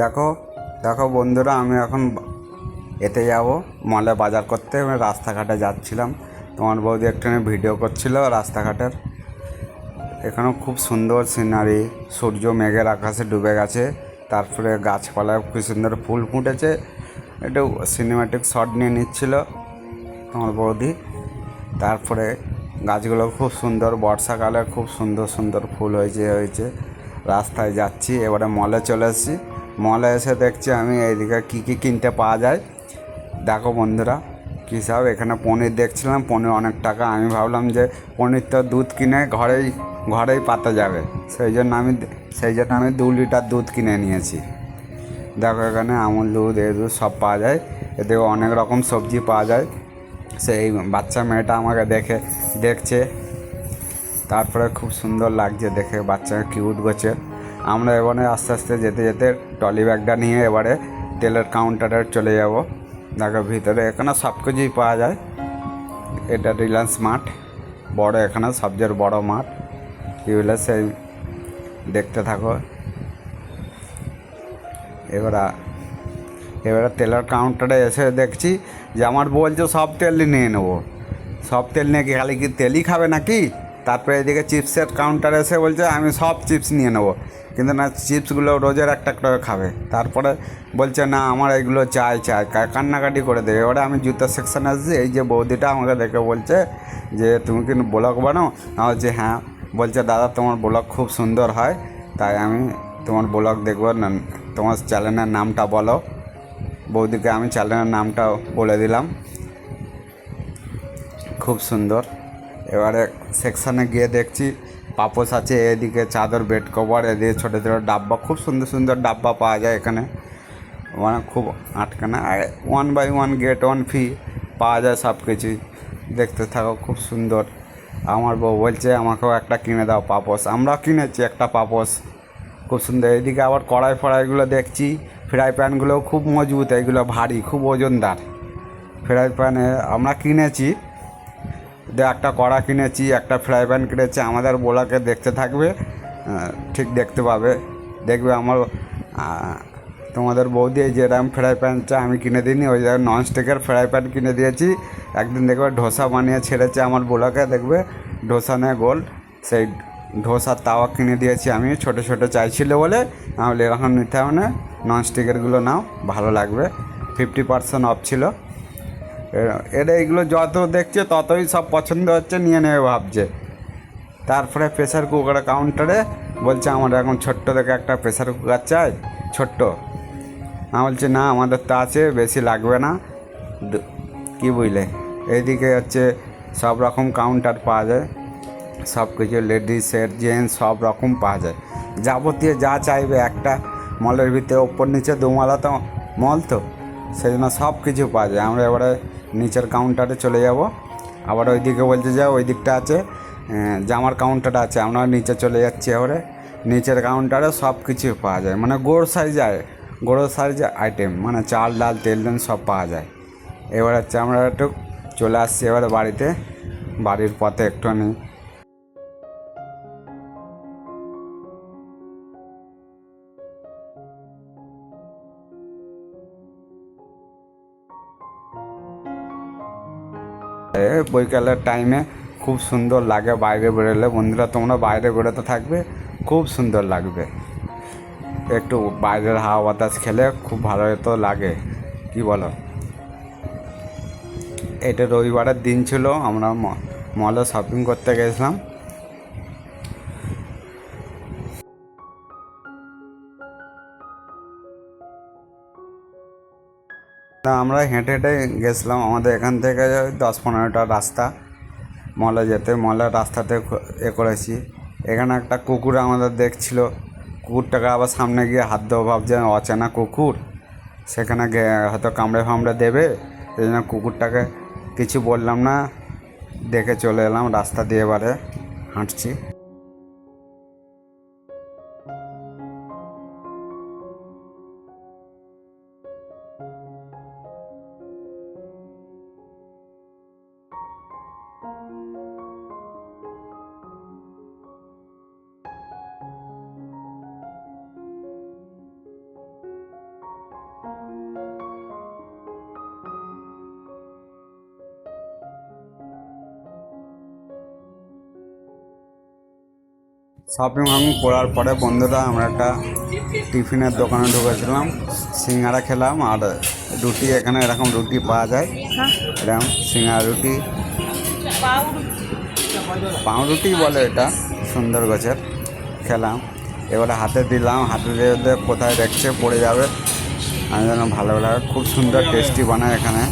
দেখো দেখো বন্ধুরা, আমি এখন এতে যাব, মলে বাজার করতে। আমি রাস্তাঘাটে যাচ্ছিলাম। তোমার বৌদি একটুখানি ভিডিও করছিল রাস্তাঘাটের। এখানেও খুব সুন্দর সিনারি সূর্য মেঘের আকাশে ডুবে গেছে। তারপরে গাছপালায় খুব সুন্দর ফুল ফুটেছে। একটু সিনেমাটিক শট নিয়ে নিচ্ছিল তোমার বৌদি। তারপরে গাছগুলো খুব সুন্দর, বর্ষাকালে খুব সুন্দর সুন্দর ফুল হয়েছে হয়েছে। রাস্তায় যাচ্ছি, এবারে মলে চলে এসেছি। মলে এসে দেখছি আমি এইদিকে কী কী কিনতে পাওয়া যায়। দেখো বন্ধুরা, কী সব এখানে পনির দেখছিলাম, পনির অনেক টাকা। আমি ভাবলাম যে পনির তো দুধ কিনে ঘরেই ঘরেই পাতা যাবে। সেই জন্য আমি সেই জন্য আমি দু লিটার দুধ কিনে নিয়েছি। দেখো এখানে আমুল দুধ, এ দুধ সব পাওয়া যায়। এতে অনেক রকম সবজি পাওয়া যায়। সেই বাচ্চা মেয়েটা আমাকে দেখে, দেখছে। তারপরে খুব সুন্দর লাগছে দেখে, বাচ্চা কিউট গোছে আমরা এবারে আস্তে আস্তে যেতে যেতে টলি ব্যাগটা নিয়ে এবারে তেলের কাউন্টারে চলে যাব। দেখো ভিতরে এখানে সব কিছুই পাওয়া যায়। এটা রিলায়েন্স মাঠ। বড় এখানে, সবচেয়ে বড় মাঠ। বলে সেই দেখতে থাকো। এবারে এবারে তেলের কাউন্টারে এসে দেখছি যে আমার বলছে সব তেলই নিয়ে নেব। সব তেল নিয়ে খালি কি তেলই খাবে নাকি? তারপরে এদিকে চিপসের কাউন্টার এসে বলছে, আমি সব চিপস নিয়ে নেব। কিন্তু না চিপসগুলো রোজের একটা করে খাবে। তারপরে বলছে, না, আমার এগুলো চাই চাই। কান্নাকাটি করে দেবে। এবারে আমি জুতার সেকশানে আসছি, এই যে বৌদিটা আমাকে দেখে বলছে যে, তুমি কি ব্লগ বানাও? আমি বলছি হ্যাঁ। বলছে, দাদা, তোমার ব্লগ খুব সুন্দর হয়, তাই আমি তোমার ব্লগ দেখব। না, তোমার চ্যানেলের নামটা বলো। বৌদিকে আমি চ্যানেলের নামটা বলে দিলাম। খুব সুন্দর। এবারে সেকশানে গিয়ে দেখছি পাপোস আছে, এদিকে চাদর বেড কভার এদিকে ছোটো ছোটো ডাব্বা, খুব সুন্দর সুন্দর ডাব্বা পাওয়া যায় এখানে। মানে খুব আটকানা, আর one by one get one free পাওয়া যায় সব কিছুই দেখতে থাকো, খুব সুন্দর। আমার বউ বলছে, আমাকেও একটা কিনে দাও পাপোস আমরা কিনেছি একটা পাপোস খুব সুন্দর, এদিকে আবার কড়াই ফড়াইগুলো দেখছি। ফ্রাই প্যানগুলোও খুব মজবুত, এগুলো ভারী, খুব ওজনদার। ফ্রাই প্যানে আমরা কিনেছি। একটা কড়া কিনেছি, একটা ফ্রাই প্যান কিনেছি, আমাদের বোলাকে দেখতে থাকবে ঠিক দেখতে পাবে। দেখবে আমার তোমাদের বৌদি এই যেরকম ফ্রাই প্যানটা আমি কিনে দিইনি, ওই জায়গায় ননস্টিকের ফ্রাই প্যান কিনে দিয়েছি। একদিন দেখবে ধোসা বানিয়ে ছেড়েছে আমার বোলাকে, দেখবে ধোসা নেয় গোল, সেই ধোসার তাওয়া কিনে দিয়েছি আমি, ছোটো ছোটো চাইছিল বলে। আমি এখন নিতে হবে না ননস্টিকেরগুলো নাও, ভালো লাগবে। ফিফটি পার্সেন্ট অফ ছিল। এ- এরা এগুলো যত দেখছে ততই সব পছন্দ হচ্ছে, নিয়ে নেবে ভাবছে। তারপরে প্রেশার কুকার কাউন্টারে বলছে আমার এখন ছোট্ট থেকে একটা প্রেশার কুকার চাই, ছোট্ট। আমি বলছি, না, আমাদের তো আছে, বেশি লাগবে না। কি বুঝলে? এইদিকে হচ্ছে সব রকম কাউন্টার পাওয়া যায়। সব কিছু লেডিসের জেন্টস সব রকম পাওয়া যায়। যাবতীয় যা চাইবে, একটা মলের ভিতরে, ওপর নিচে দুমালা তো মল তো, সেই জন্য সব কিছু পাওয়া যায়। আমরা এবারে নিচের কাউন্টারে চলে যাব। আবার ওই দিকে বলছে যে ওই দিকটা আছে জামার কাউন্টার আছে। আমরা নিচে চলে যাচ্ছি এবারে। নিচের কাউন্টারে সব কিছু পাওয়া যায়। মানে গোড় সাইজে গোড় সাইজ আইটেম মানে চাল, ডাল, তেল দেন সব পাওয়া যায়। এবার হচ্ছে আমরা একটু চলে আসছি এবারে বাড়িতে। বাড়ির পথে একটুখানি বৈকালের টাইমে খুব সুন্দর লাগে বাইরে বেরোলে। বন্ধুরা, তোমরা বাইরে বেরোতে থাকবে, খুব সুন্দর লাগবে। একটু বাইরের হাওয়া বাতাস খেলে খুব ভালো তো লাগে। কি বলো? এটা রবিবারের দিন ছিল, আমরা মলে শপিং করতে গেছিলাম। তা আমরা হেঁটে হেঁটে গেছিলাম আমাদের এখান থেকে দশ পনেরোটা রাস্তা। মলে যেতে মলের রাস্তাতে এ করেছি। এখানে একটা কুকুর আমাদের দেখছিল। কুকুরটাকে আবার সামনে গিয়ে হাত দেওয়া ভাবছে, অচেনা কুকুর। সেখানে হয়তো কামড়ে ফামড়ে দেবে। সেই জন্য কুকুরটাকে কিছু বললাম না, দেখে চলে এলাম রাস্তা দিয়ে এবারে হাঁটছি। শপিং ওপিং করার পরে বন্ধুরা আমরা একটা টিফিনের দোকানে ঢুকেছিলাম, সিঙ্গারা খেলাম আর রুটি এখানে এরকম রুটি পাওয়া যায়। এরকম সিঙ্গারা রুটি। পাউরুটি বলে এটা, সুন্দর গাছের। খেলাম। এবারে হাতে দিলাম, হাতে দিয়ে কোথায় দেখছে পড়ে যাবে। আমি যেন ভালো লাগে, খুব সুন্দর টেস্টি বানায় এখানে।